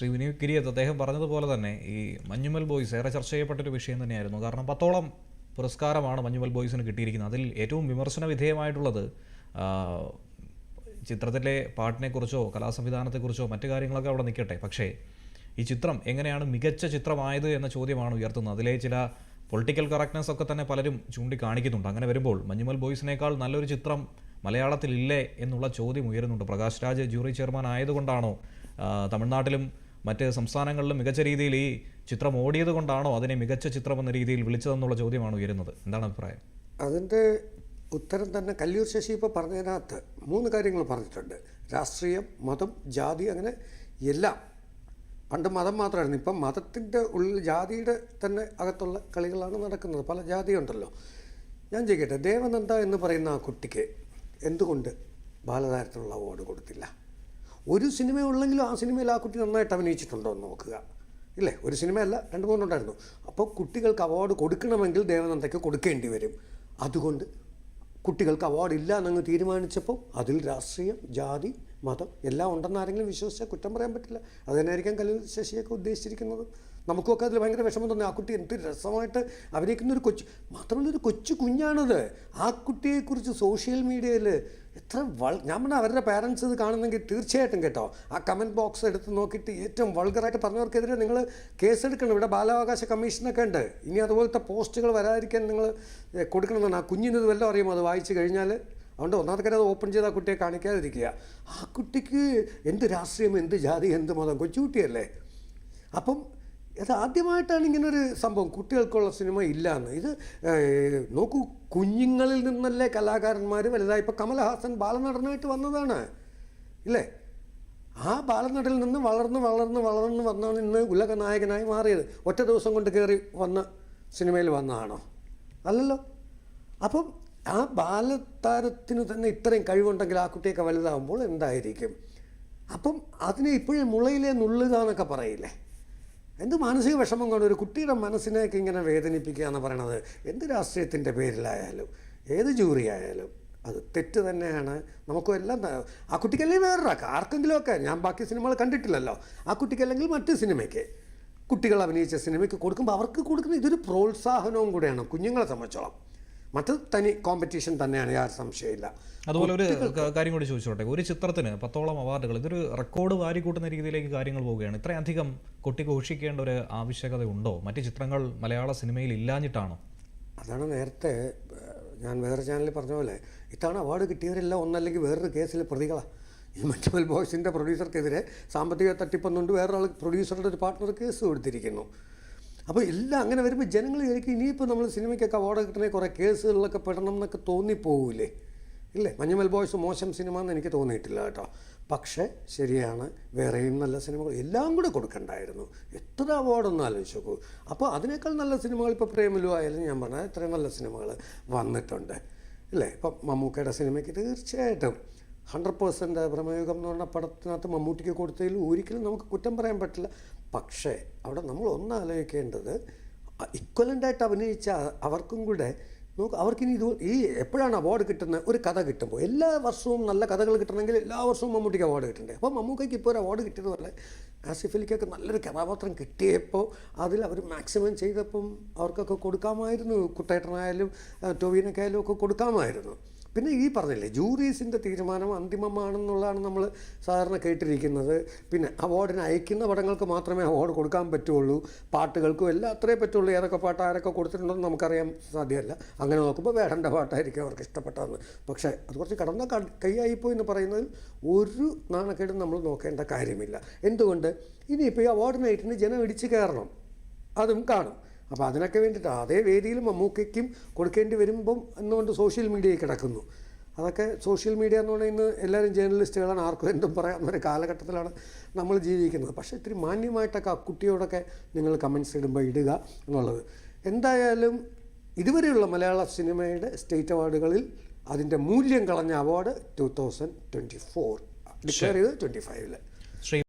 ശ്രീ വിനീത് കിരിയത്ത് അദ്ദേഹം പറഞ്ഞതുപോലെ തന്നെ ഈ മഞ്ഞുമൽ ബോയ്സ് ഏറെ ചർച്ച ചെയ്യപ്പെട്ടൊരു വിഷയം തന്നെയായിരുന്നു. കാരണം പത്തോളം പുരസ്കാരമാണ് മഞ്ഞുമൽ ബോയ്സിന് കിട്ടിയിരിക്കുന്നത്. അതിൽ ഏറ്റവും വിമർശന വിധേയമായിട്ടുള്ളത് ചിത്രത്തിലെ പാട്ടിനെക്കുറിച്ചോ കലാസംവിധാനത്തെക്കുറിച്ചോ മറ്റു കാര്യങ്ങളൊക്കെ അവിടെ നിൽക്കട്ടെ. പക്ഷേ ഈ ചിത്രം എങ്ങനെയാണ് മികച്ച ചിത്രമായത് എന്ന ചോദ്യമാണ് ഉയർത്തുന്നത്. അതിലെ ചില പൊളിറ്റിക്കൽ കറക്റ്റ്നെസ് ഒക്കെ തന്നെ പലരും ചൂണ്ടിക്കാണിക്കുന്നുണ്ട്. അങ്ങനെ വരുമ്പോൾ മഞ്ഞുമൽ ബോയ്സിനേക്കാൾ നല്ലൊരു ചിത്രം മലയാളത്തിലില്ലേ എന്നുള്ള ചോദ്യം ഉയരുന്നുണ്ട്. പ്രകാശ് രാജ് ജൂറി ചെയർമാൻ ആയതുകൊണ്ടാണോ തമിഴ്നാട്ടിലും മറ്റ് സംസ്ഥാനങ്ങളിലും മികച്ച രീതിയിൽ ഈ ചിത്രം ഓടിയത് കൊണ്ടാണോ അതിനെ മികച്ച ചിത്രം എന്ന രീതിയിൽ വിളിച്ചതെന്നുള്ള ചോദ്യമാണ് ഉയരുന്നത്? എന്താണ് അഭിപ്രായം? അതിന്റെ ഉത്തരം തന്നെ കല്ലൂർ ശശി ഇപ്പോൾ പറഞ്ഞതിനകത്ത് മൂന്ന് കാര്യങ്ങൾ പറഞ്ഞിട്ടുണ്ട്. രാഷ്ട്രീയം മതം ജാതി അങ്ങനെ എല്ലാം. പണ്ട് മതം മാത്രമായിരുന്നു. ഇപ്പം മതത്തിന്റെ ഉള്ളിൽ ജാതിയുടെ തന്നെ അകത്തുള്ള കളികളാണ് നടക്കുന്നത്. പല ജാതിയുണ്ടല്ലോ ഞാൻ ചോദിക്കട്ടെ ദേവനന്ദ എന്ന് പറയുന്ന ആ കുട്ടിക്ക് എന്തുകൊണ്ട് ബാലതാരത്തിനുള്ള അവാർഡ് കൊടുത്തില്ല? ഒരു സിനിമ ഉള്ളെങ്കിലും ആ സിനിമയിൽ ആ കുട്ടി നന്നായിട്ട് അഭിനയിച്ചിട്ടുണ്ടോ എന്ന് നോക്കുക. ഇല്ലേ? ഒരു സിനിമയല്ല രണ്ട് മൂന്നുണ്ടായിരുന്നു അപ്പോൾ കുട്ടികൾക്ക് അവാർഡ് കൊടുക്കണമെങ്കിൽ ദേവനന്ദയ്ക്ക് കൊടുക്കേണ്ടി വരും. അതുകൊണ്ട് കുട്ടികൾക്ക് അവാർഡ് ഇല്ല എന്നങ്ങ് തീരുമാനിച്ചപ്പോൾ അതിൽ രാഷ്ട്രീയം ജാതി മതം എല്ലാം ഉണ്ടെന്ന് ആരെങ്കിലും വിശ്വസിച്ചാൽ കുറ്റം പറയാൻ പറ്റില്ല. അതുതന്നെയായിരിക്കാം ശശിയൊക്കെ ഉദ്ദേശിച്ചിരിക്കുന്നത്. നമുക്കൊക്കെ അതിൽ ഭയങ്കര വിഷമം തോന്നി. ആ കുട്ടി എന്ത് രസമായിട്ട് അഭിനയിക്കുന്ന ഒരു കൊച്ചു. മാത്രമല്ല ഒരു കൊച്ചു കുഞ്ഞാണത്. ആ കുട്ടിയെക്കുറിച്ച് സോഷ്യൽ മീഡിയയിൽ എത്ര വൾ ഞാൻ പറഞ്ഞാൽ അവരുടെ പാരൻസ് ഇത് കാണുന്നെങ്കിൽ തീർച്ചയായിട്ടും കേട്ടോ. ആ കമന്റ് ബോക്സ് എടുത്ത് നോക്കിയിട്ട് ഏറ്റവും വൾഗറായിട്ട് പറഞ്ഞവർക്കെതിരെ നിങ്ങൾ കേസെടുക്കണം. ഇവിടെ ബാലാവകാശ കമ്മീഷനൊക്കെ ഉണ്ട്. ഇനി അതുപോലത്തെ പോസ്റ്റുകൾ വരാതിരിക്കാൻ നിങ്ങൾ കൊടുക്കണമെന്നാണ്. ആ കുഞ്ഞിന് ഇത് വല്ലതും അറിയുമോ? അത് വായിച്ചു കഴിഞ്ഞാൽ അതുകൊണ്ട് ഒന്നാമത്തെ കാര്യം അത് ഓപ്പൺ ചെയ്ത് ആ കുട്ടിയെ കാണിക്കാതിരിക്കുക. ആ കുട്ടിക്ക് എന്ത് രാഷ്ട്രീയം എന്ത് ജാതി എന്ത് മതം? കൊച്ചുകുട്ടിയല്ലേ? അപ്പം ഇത് ആദ്യമായിട്ടാണ് ഇങ്ങനൊരു സംഭവം. കുട്ടികൾക്കുള്ള സിനിമ ഇല്ല എന്ന് ഇത് നോക്കൂ കുഞ്ഞുങ്ങളിൽ നിന്നല്ലേ കലാകാരന്മാർ വലുതായി. ഇപ്പോൾ കമലഹാസൻ ബാലനടനായിട്ട് വന്നതാണ്. ഇല്ലേ? ആ ബാലനടനിൽ നിന്ന് വളർന്ന് വളർന്ന് വളർന്ന് വന്നാണ് ഇന്ന് ഉലക നായകനായി മാറിയത്. ഒറ്റ ദിവസം കൊണ്ട് കയറി വന്ന സിനിമയിൽ വന്നതാണോ? അല്ലല്ലോ. അപ്പം ആ ബാലതാരത്തിന് തന്നെ ഇത്രയും കഴിവുണ്ടെങ്കിൽ ആ കുട്ടിയൊക്കെ വലുതാകുമ്പോൾ എന്തായിരിക്കും? അപ്പം അതിനെ ഇപ്പോഴും മുളയിലെ നുള്ളുക എന്നൊക്കെ പറയില്ലേ? എന്ത് മാനസിക വിഷമം കൊണ്ട് ഒരു കുട്ടിയുടെ മനസ്സിനെയൊക്കെ ഇങ്ങനെ വേദനിപ്പിക്കുക എന്ന് പറയണത്? എന്ത് രാഷ്ട്രീയത്തിന്റെ പേരിലായാലും ഏത് ജൂറി ആയാലും അത് തെറ്റ് തന്നെയാണ്. നമുക്കും എല്ലാം ആ കുട്ടിക്കല്ലെങ്കിൽ വേറൊരാൾക്ക് ആർക്കെങ്കിലുമൊക്കെ ഞാൻ ബാക്കി സിനിമകൾ കണ്ടിട്ടില്ലല്ലോ. ആ കുട്ടിക്കല്ലെങ്കിൽ മറ്റ് സിനിമയ്ക്ക്. കുട്ടികൾ അഭിനയിച്ച സിനിമയ്ക്ക് കൊടുക്കുമ്പോൾ അവർക്ക് കൊടുക്കുന്ന ഇതൊരു പ്രോത്സാഹനവും കൂടെയാണ് കുഞ്ഞുങ്ങളെ സംബന്ധിച്ചോളം. മറ്റ് തനി കോമ്പറ്റീഷൻ തന്നെയാണ് യാതൊരു സംശയമില്ല അതുപോലെ ഒരു കാര്യം കൂടി ചോദിച്ചോട്ടെ. ഒരു ചിത്രത്തിന് പത്തോളം അവാർഡുകൾ ഇതൊരു റെക്കോർഡ് വാരിക്കൂട്ടുന്ന രീതിയിലേക്ക് കാര്യങ്ങൾ പോവുകയാണ്. ഇത്രയധികം കൊട്ടിഘോഷിക്കേണ്ട ഒരു ആവശ്യകത ഉണ്ടോ മറ്റു ചിത്രങ്ങൾ മലയാള സിനിമയിൽ ഇല്ലാഞ്ഞിട്ടാണോ? അതാണ് നേരത്തെ ഞാൻ വേറെ ചാനലിൽ പറഞ്ഞ പോലെ ഇത്തവണ അവാർഡ് കിട്ടിയവരെല്ലാം ഒന്നല്ലെങ്കിൽ വേറൊരു കേസിലെ പ്രതികളാണ് ഈ മറ്റുമൽ ബോയ്സിന്റെ പ്രൊഡ്യൂസർക്കെതിരെ സാമ്പത്തിക തട്ടിപ്പൊന്നുകൊണ്ട് വേറൊരാൾ പ്രൊഡ്യൂസറുടെ ഒരു പാർട്ട്ണർ കേസ് കൊടുത്തിരിക്കുന്നു. അപ്പോൾ എല്ലാം അങ്ങനെ വരുമ്പോൾ ജനങ്ങൾ വിചാരിക്കും ഇനിയിപ്പോൾ നമ്മൾ സിനിമയ്ക്കൊക്കെ അവാർഡ് കിട്ടണേ കുറേ കേസുകളിലൊക്കെ പെടണം എന്നൊക്കെ തോന്നിപ്പോവില്ലേ ഇല്ലേ? മഞ്ഞുമൽ ബോയ്സ് മോശം സിനിമ എന്ന് എനിക്ക് തോന്നിയിട്ടില്ല കേട്ടോ. പക്ഷേ ശരിയാണ് വേറെയും നല്ല സിനിമകൾ എല്ലാം കൂടെ കൊടുക്കണ്ടായിരുന്നു. എത്ര അവാർഡൊന്നും ആലോചിച്ച് നോക്കൂ. അപ്പോൾ അതിനേക്കാൾ നല്ല സിനിമകൾ ഇപ്പോൾ പ്രേമലു ആയാലും ഞാൻ പറഞ്ഞ ഇത്രയും നല്ല സിനിമകൾ വന്നിട്ടുണ്ട്. ഇല്ലേ? ഇപ്പം മമ്മൂക്കയുടെ സിനിമയ്ക്ക് തീർച്ചയായിട്ടും ഹൺഡ്രഡ് പേഴ്സന്റ് പ്രമേയുഗം എന്ന് പറഞ്ഞ പടത്തിനകത്ത് മമ്മൂട്ടിക്ക് കൊടുത്തതിൽ ഒരിക്കലും നമുക്ക് കുറ്റം പറയാൻ പറ്റില്ല. പക്ഷേ അവിടെ നമ്മൾ ഒന്ന് ആലോചിക്കേണ്ടത് ഇക്വലന്റായിട്ട് അഭിനയിച്ച അവർക്കും കൂടെ നോക്ക് അവർക്കിനി ഇത് ഈ എപ്പോഴാണ് അവാർഡ് കിട്ടുന്നത്? ഒരു കഥ കിട്ടുമ്പോൾ. എല്ലാ വർഷവും നല്ല കഥകൾ കിട്ടണമെങ്കിൽ എല്ലാ വർഷവും മമ്മൂട്ടിക്ക് അവാർഡ് കിട്ടണ്ടേ? അപ്പോൾ മമ്മൂക്കയ്ക്ക് ഇപ്പോൾ ഒരു അവാർഡ് കിട്ടിയതുപോലെ ആസിഫലിക്കൊക്കെ നല്ലൊരു കഥാപാത്രം കിട്ടിയപ്പോൾ അതിൽ അവർ മാക്സിമം ചെയ്തപ്പം അവർക്കൊക്കെ കൊടുക്കാമായിരുന്നു. കുട്ടേട്ടനായാലും ടോവിനൊക്കെ ആയാലും ഒക്കെ കൊടുക്കാമായിരുന്നു. പിന്നെ ഈ പറഞ്ഞില്ലേ ജൂറീസിന്റെ തീരുമാനം അന്തിമമാണെന്നുള്ളതാണ് നമ്മൾ സാധാരണ കേട്ടിരിക്കുന്നത്. പിന്നെ അവാർഡിന് അയക്കുന്ന പടങ്ങൾക്ക് മാത്രമേ അവാർഡ് കൊടുക്കാൻ പറ്റുള്ളൂ. പാട്ടുകൾക്കും എല്ലാം അത്രേ പറ്റുള്ളൂ. ഏതൊക്കെ പാട്ട് ആരൊക്കെ കൊടുത്തിട്ടുണ്ടെന്ന് നമുക്കറിയാൻ സാധ്യമല്ല. അങ്ങനെ നോക്കുമ്പോൾ വേടന്റെ പാട്ടായിരിക്കും അവർക്ക് ഇഷ്ടപ്പെട്ടതെന്ന്. പക്ഷേ അത് കുറച്ച് കടന്ന കൈയായിപ്പോയി എന്ന് പറയുന്നതിൽ ഒരു നാണക്കേടും നമ്മൾ നോക്കേണ്ട കാര്യമില്ല. എന്തുകൊണ്ട്? ഇനിയിപ്പോൾ ഈ അവാർഡ് നൈറ്റിന് ജനം ഇടിച്ച് കയറണം. അതും കാണും. അപ്പോൾ അതിനൊക്കെ വേണ്ടിയിട്ട് അതേ വേദിയിൽ മമ്മൂക്കയ്ക്കും കൊടുക്കേണ്ടി വരുമ്പം എന്നുകൊണ്ട് സോഷ്യൽ മീഡിയയിൽ കിടക്കുന്നു. അതൊക്കെ സോഷ്യൽ മീഡിയ എന്ന് പറയുന്നത് എല്ലാവരും ജേർണലിസ്റ്റുകളാണ് ആർക്കും എന്തും പറയാവുന്ന കാലഘട്ടത്തിലാണ് നമ്മൾ ജീവിക്കുന്നത്. പക്ഷേ ഇത്തിരി മാന്യമായിട്ടൊക്കെ ആ കുട്ടിയോടൊക്കെ നിങ്ങൾ കമൻസ് ഇടുമ്പോൾ ഇടുക എന്നുള്ളത്. എന്തായാലും ഇതുവരെയുള്ള മലയാള സിനിമയുടെ സ്റ്റേറ്റ് അവാർഡുകളിൽ അതിന്റെ മൂല്യം കളഞ്ഞ award two thousand twenty four declare ചെയ്ത് ട്വന്റി ഫൈവിൽ